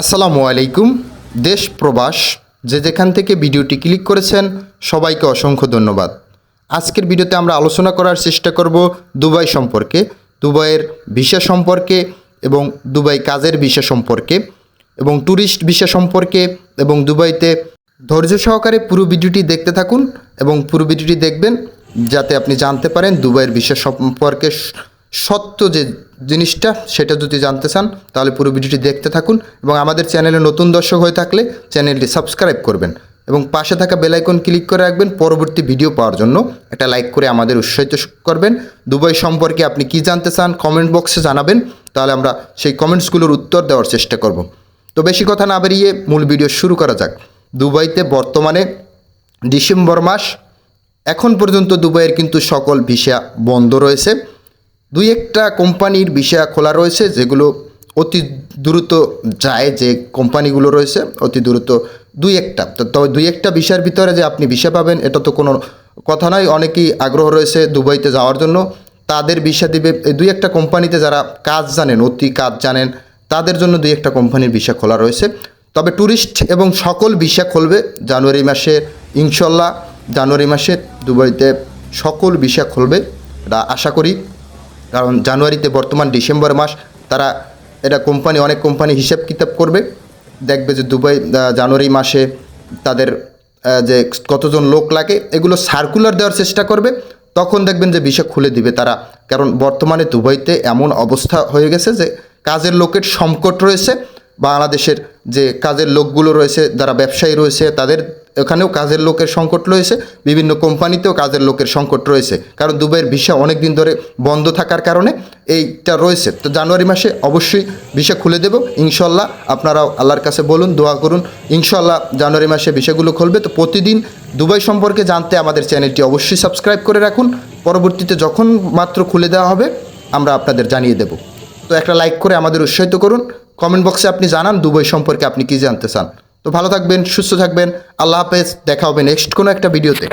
আসসালামু আলাইকুম, দেশ প্রবাস। যে যেখান থেকে ভিডিওটি ক্লিক করেছেন, সবাইকে অসংখ্য ধন্যবাদ। আজকের ভিডিওতে আমরা আলোচনা করার চেষ্টা করব দুবাই সম্পর্কে, দুবাইয়ের ভিসা সম্পর্কে এবং দুবাই কাজের ভিসা সম্পর্কে এবং ট্যুরিস্ট ভিসা সম্পর্কে এবং দুবাইতে ধৈর্য সহকারে পুরো ভিডিওটি দেখতে থাকুন এবং পুরো ভিডিওটি দেখবেন, যাতে আপনি জানতে পারেন দুবাইয়ের ভিসা সম্পর্কে সত্য যে জিনিসটা, সেটা যদি জানতে চান, তাহলে পুরো ভিডিওটি দেখতে থাকুন এবং আমাদের চ্যানেলে নতুন দর্শক হয়ে থাকলে চ্যানেলটি সাবস্ক্রাইব করবেন এবং পাশে থাকা বেলাইকন ক্লিক করে রাখবেন। পরবর্তী ভিডিও পাওয়ার জন্য একটা লাইক করে আমাদের উৎসাহিত করবেন। দুবাই সম্পর্কে আপনি কি জানতে চান কমেন্ট বক্সে জানাবেন, তাহলে আমরা সেই কমেন্টসগুলোর উত্তর দেওয়ার চেষ্টা করব। তো বেশি কথা না বেরিয়ে মূল ভিডিও শুরু করা যাক। দুবাইতে বর্তমানে ডিসেম্বর মাস। এখন পর্যন্ত দুবাইয়ের কিন্তু সকল ভিসা বন্ধ রয়েছে। দুই একটা কোম্পানির ভিসা খোলা রয়েছে, যেগুলো অতি দ্রুত যায়, যে কোম্পানিগুলো রয়েছে, অতি দ্রুত দুই একটা। তো তবে দুই একটা বিষয়ের ভিতরে যে আপনি ভিসা পাবেন, এটা তো কোনো কথা নয়। অনেকেই আগ্রহ রয়েছে দুবাইতে যাওয়ার জন্য। তাদের ভিসা দিবে দুই একটা কোম্পানিতে যারা কাজ জানেন, অতি কাজ জানেন, তাদের জন্য দুই একটা কোম্পানির ভিসা খোলা রয়েছে। তবে ট্যুরিস্ট এবং সকল ভিসা খুলবে জানুয়ারি মাসে, ইনশাল্লাহ জানুয়ারি মাসে দুবাইতে সকল ভিসা খুলবে, এটা আশা করি। কারণ জানুয়ারিতে বর্তমান ডিসেম্বর মাস, তারা এটা কোম্পানি, অনেক কোম্পানি হিসাব কিতাব করবে। দেখবে যে দুবাই জানুয়ারি মাসে তাদের যে কতজন লোক লাগে, এগুলো সার্কুলার দেওয়ার চেষ্টা করবে। তখন দেখবেন যে ভিসা খুলে দিবে তারা। কারণ বর্তমানে দুবাইতে এমন অবস্থা হয়ে গেছে যে কাজের লোকের সংকট রয়েছে। বাংলাদেশের যে কাজের লোকগুলো রয়েছে, যারা ব্যবসায়ী রয়েছে, তাদের এখানেও কাজের লোকের সংকট রয়েছে, বিভিন্ন কোম্পানিতেও কাজের লোকের সংকট রয়েছে। কারণ দুবাইয়ের ভিসা অনেক দিন ধরে বন্ধ থাকার কারণে এইটা রয়েছে। তো জানুয়ারি মাসে অবশ্যই ভিসা খুলে দেব। ইনশাল্লাহ আপনারাও আল্লাহর কাছে বলুন, দোয়া করুন। ইনশাল্লাহ জানুয়ারি মাসে ভিসাগুলো খুলবে। তো প্রতিদিন দুবাই সম্পর্কে জানতে আমাদের চ্যানেলটি অবশ্যই সাবস্ক্রাইব করে রাখুন। পরবর্তীতে যখন মাত্র খুলে দেওয়া হবে, আমরা আপনাদের জানিয়ে দেব। তো একটা লাইক করে আমাদের উৎসাহিত করুন। কমেন্ট বক্সে আপনি জানান দুবাই সম্পর্কে আপনি কি জানতে চান। তো ভালো থাকবেন সুস্থ থাকবেন। আল্লাহ হাফেজ দেখা হবে নেক্সট কোনো একটা ভিডিওতে